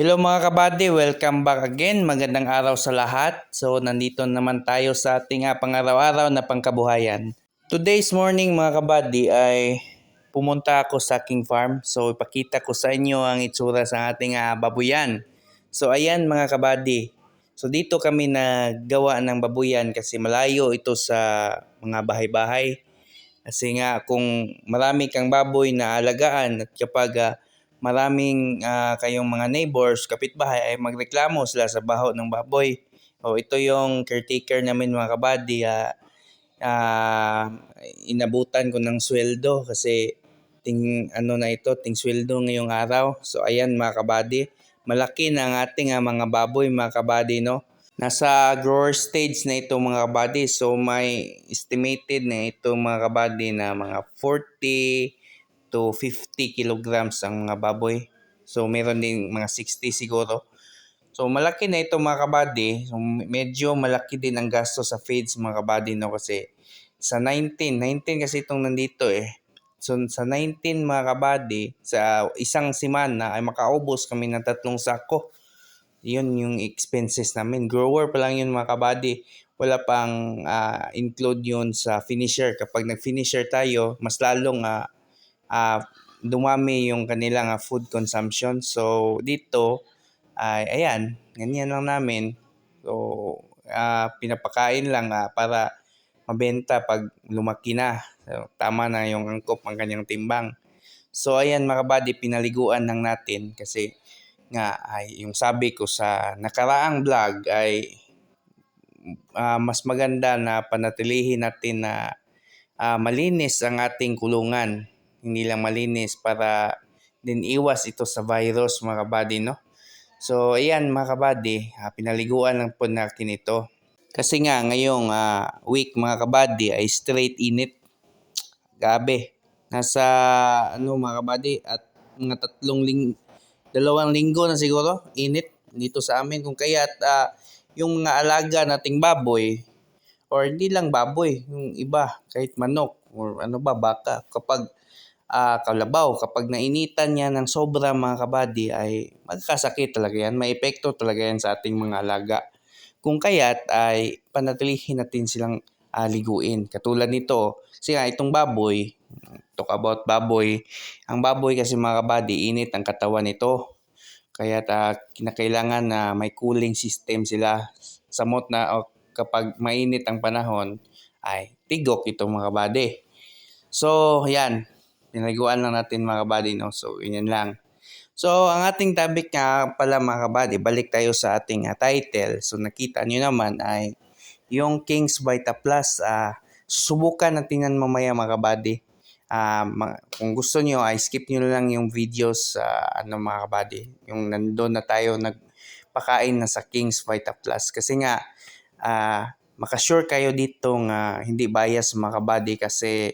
Hello mga kabady, welcome back again. Magandang araw sa lahat. So nandito naman tayo sa ating ah, pang-araw-araw na pangkabuhayan. Today's morning mga kabady ay pumunta ako sa aking farm. So ipakita ko sa inyo ang itsura sa ating ah, babuyan. So ayan mga kabady. So dito kami naggawa ng babuyan kasi malayo ito sa mga bahay-bahay. Kasi nga kung marami kang baboy na alagaan at kapag ah, maraming ah, kayong mga neighbors, kapitbahay ay magreklamo sila sa baho ng baboy. O ito yung caretaker namin mga kabady. ah, ah, inabutan ko ng sweldo kasi ting ano na ito, ting sweldo ngayong araw. So ayan mga kabady, malaki na ang ating ah, mga baboy mga kabady no. Nasa grower stage na ito mga kabady. So may estimated na ito mga kabady na mga 40 to 50 kilograms ang mga baboy. So meron din mga 60 siguro. So malaki na ito mga kabady. So medyo malaki din ang gasto sa feeds mga kabady no kasi sa 19, 19 kasi itong nandito eh. So sa 19 mga kabady, sa isang semana ay makaubos kami ng tatlong sako. Yun yung expenses namin. Grower pa lang yun mga kabady. Wala pang ah, include yun sa finisher. Kapag nag-finisher tayo, mas lalong ah, ah, dumami yung kanilang ah, food consumption. So dito ay ayan, ganyan lang namin. So ah, pinapakain lang ah, para mabenta pag lumaki na. So, tama na yung angkop ang kanyang timbang. So ayan mga kabady, pinaliguan lang natin kasi nga ay yung sabi ko sa nakaraang vlog ay ah, mas maganda na panatilihin natin na ah, malinis ang ating kulungan. Hindi lang malinis para din iwas ito sa virus mga kabady no. So ayan mga kabady, ah, pinaliguan lang po natin ito. Kasi nga ngayong ah, week mga kabady ay straight init. Gabi. Nasa ano mga kabady at mga tatlong ling dalawang linggo na siguro init dito sa amin kung kaya't ah, yung mga alaga nating baboy or hindi lang baboy, yung iba kahit manok or ano ba baka kapag ah, kalabaw kapag nainitan niya ng sobra mga kabady ay magkasakit talaga yan, may epekto talaga yan sa ating mga alaga. Kung kaya't ay panatilihin natin silang ah, liguin. Katulad nito, kasi nga itong baboy, talk about baboy, ang baboy kasi mga kabady, init ang katawan nito. Kaya ta kinakailangan na may cooling system sila. Samot na o kapag mainit ang panahon, ay tigok itong mga kabady. So, yan. Pinagawa lang natin mga kabady, no? So, ganyan lang. So, ang ating topic nga pala mga kabady, balik tayo sa ating ah, title. So, nakita nyo naman ay yung King's Vita Plus. ah susubukan natin yan mamaya mga kabady. Ma- kung gusto nyo ay skip nyo lang yung videos sa ano mga kabady. Yung nandun na tayo nagpakain na sa King's Vita Plus. Kasi nga, ah makasure kayo dito nga hindi bias mga kabady kasi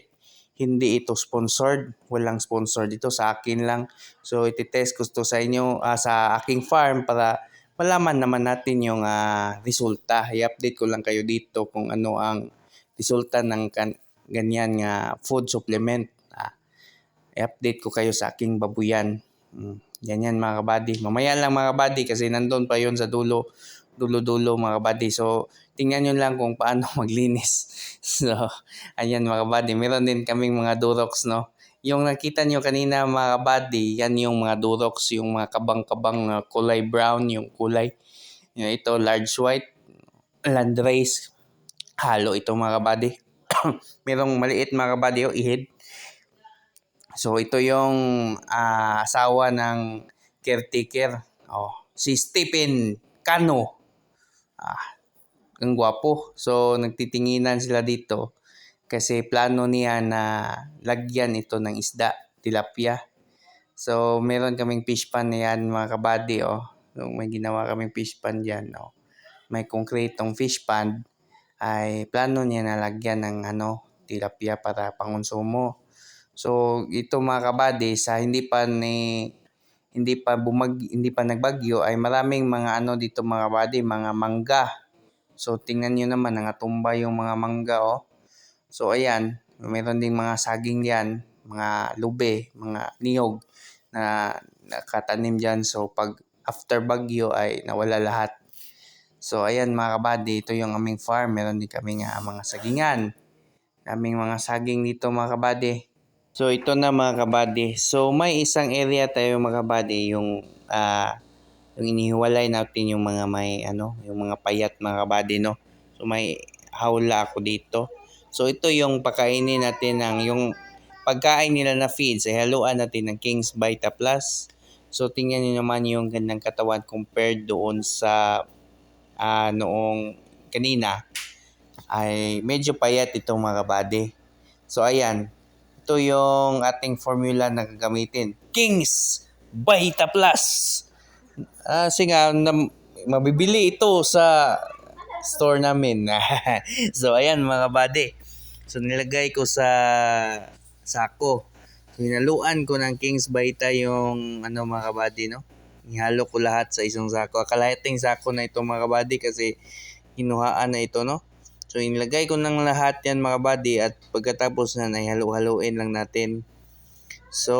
hindi ito sponsored. Walang sponsor dito sa akin lang. So ititest ko to sa inyo ah, sa aking farm para malaman naman natin yung ah, resulta. I-update ko lang kayo dito kung ano ang resulta ng kan- ganyan nga food supplement. Ah, i-update ko kayo sa aking babuyan. Mm, ganyan mga kabady. Mamaya lang mga kabady kasi nandun pa yon sa dulo dulo-dulo mga kabady. So, tingnan nyo lang kung paano maglinis. So, ayan mga kabady. Meron din kaming mga durox, no? Yung nakita nyo kanina mga kabady, yan yung mga durox, yung mga kabang-kabang na kulay brown, yung kulay. Yung ito, large white, landrace. Halo ito mga kabady. Merong maliit mga kabady, oh, ihid. So, ito yung ah, asawa ng caretaker. Oh, si Stephen Cano. Ah, ang gwapo. So, nagtitinginan sila dito kasi plano niya na lagyan ito ng isda, tilapia. So, meron kaming fish pan na yan, mga kabady, oh. So, may ginawa kaming fish pan dyan, oh. May konkretong fish pan ay plano niya na lagyan ng ano, tilapia para pangonsumo. So, ito mga kabady, sa hindi pa ni hindi pa bumag hindi pa nagbagyo ay maraming mga ano dito mga kabady, mga mangga. So, tingnan nyo naman, nangatumba yung mga mangga, oh. So, ayan, meron ding mga saging yan, mga lube, mga niyog na nakatanim dyan. So, pag after bagyo ay nawala lahat. So ayan mga kabady, ito yung aming farm. Meron din kami nga mga sagingan. Aming mga saging dito mga kabady. So ito na mga kabady. So may isang area tayo mga kabady yung ah yung inihiwalay natin yung mga may ano, yung mga payat mga kabady no. So may hawla ako dito. So ito yung pakainin natin ng yung pagkain nila na feeds ay haluan natin ng King's Vita Plus. So tingnan niyo naman yung gandang katawan compared doon sa ah, noong kanina ay medyo payat itong mga kabady. So ayan, ito yung ating formula na gagamitin. King's Vita Plus. Ah, kasi nga, na, mabibili ito sa store namin. so ayan mga kabady. So nilagay ko sa sako. Hinaluan ko ng King's Vita yung ano mga kabady no. Ihalo ko lahat sa isang sako. Akalating sako na ito mga kabady kasi hinuhaan na ito no. So inilagay ko ng lahat yan mga kabady at pagkatapos na naihalo-haloin lang natin. So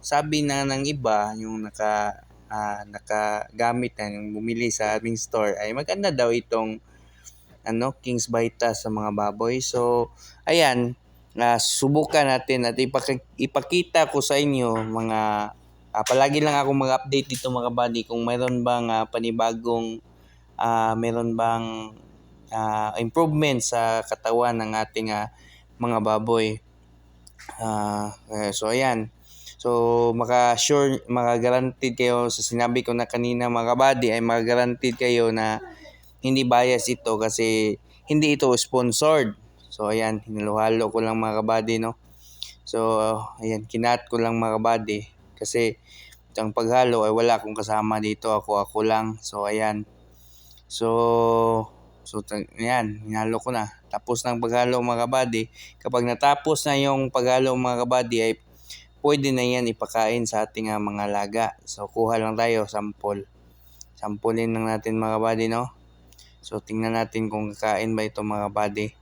sabi na ng iba yung naka ah, nakagamit na yung bumili sa aming store ay maganda daw itong ano King's Vita sa mga baboy. So ayan, na subukan natin at ipaki- ipakita ko sa inyo mga ah, palagi lang ako mag-update dito mga buddy kung mayroon bang ah, panibagong ah, meron bang ah, improvement sa katawan ng ating ah, mga baboy. Eh, so ayan. So maka-sure, maka-guaranteed kayo sa sinabi ko na kanina mga buddy ay maka-guaranteed kayo na hindi bias ito kasi hindi ito sponsored. So ayan, hinaluhalo ko lang mga kabady no. So ayan, kinat ko lang mga kabady kasi ang paghalo ay wala akong kasama dito, ako ako lang. So ayan. So So, ayan, hinalo ko na. Tapos ng paghalo mga kabady. Kapag natapos na yung paghalo mga kabady ay pwede na yan ipakain sa ating ah, mga laga. So, kuha lang tayo, sample. Sampulin lang natin mga kabady, no? So, tingnan natin kung kakain ba ito mga kabady.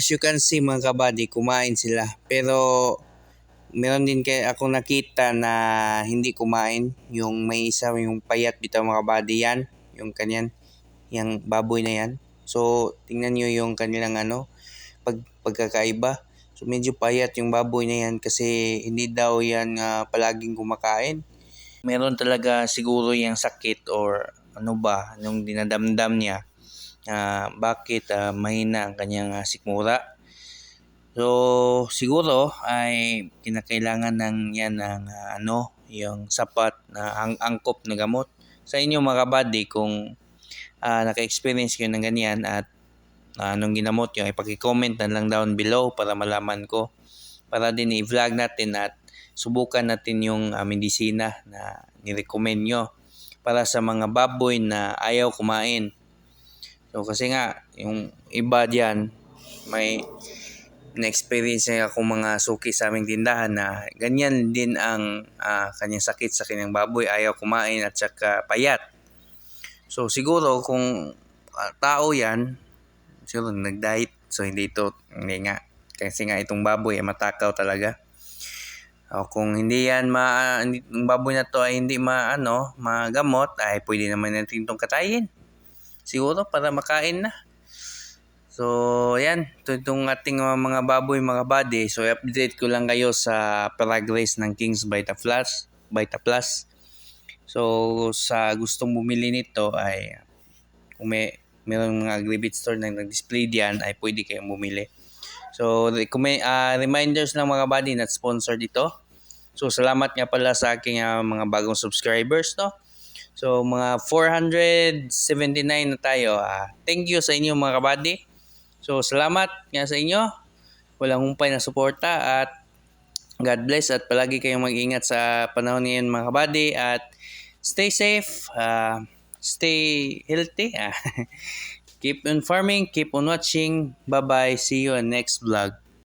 As you can see mga kabady, kumain sila. Pero meron din kay ako nakita na hindi kumain. Yung may isa yung payat bitaw mga kabady yan. Yung kanyan, yung baboy na yan. So tingnan nyo yung kanilang ano, pag, pagkakaiba. So medyo payat yung baboy na yan kasi hindi daw yan ah, palaging kumakain. Meron talaga siguro yung sakit or ano ba, nung dinadamdam niya ah, bakit ah, mahina ang kanyang ah, sikmura. So siguro ay kinakailangan ng yan ng ah, ano, yung sapat na ang angkop na gamot. Sa inyo mga kabady kung ah, naka-experience kayo ng ganyan at ah, anong ginamot nyo, ay paki-comment na lang down below para malaman ko. Para din i-vlog natin at subukan natin yung ah, medisina na nirecommend nyo para sa mga baboy na ayaw kumain. So kasi nga, yung iba diyan may na-experience na akong mga suki sa aming tindahan na ganyan din ang ah, kanyang sakit sa kanyang baboy, ayaw kumain at saka payat. So siguro kung ah, tao yan, siguro nag-diet, so hindi ito, hindi nga, kasi nga itong baboy ay matakaw talaga. O kung hindi yan ma yung baboy na to ay hindi maano, magamot, ay pwede naman natin itong katayin siguro para makain na. So, yan. Ito itong ating uh, mga baboy, mga body. So, update ko lang kayo sa progress ng King's Vita Plus. Vita Plus. So, sa gustong bumili nito ay kung may mayroong mga agribit store na nag-display diyan ay pwede kayong bumili. So, may uh, reminders ng mga body na sponsor dito. So, salamat nga pala sa aking uh, mga bagong subscribers, no? So mga 479 na tayo. Ah, thank you sa inyo mga kabady. So salamat nga sa inyo. Walang humpay na suporta at God bless at palagi kayong mag-ingat sa panahon ngayon mga kabady at stay safe, ah, stay healthy. ah. keep on farming, keep on watching. Bye-bye. See you on next vlog.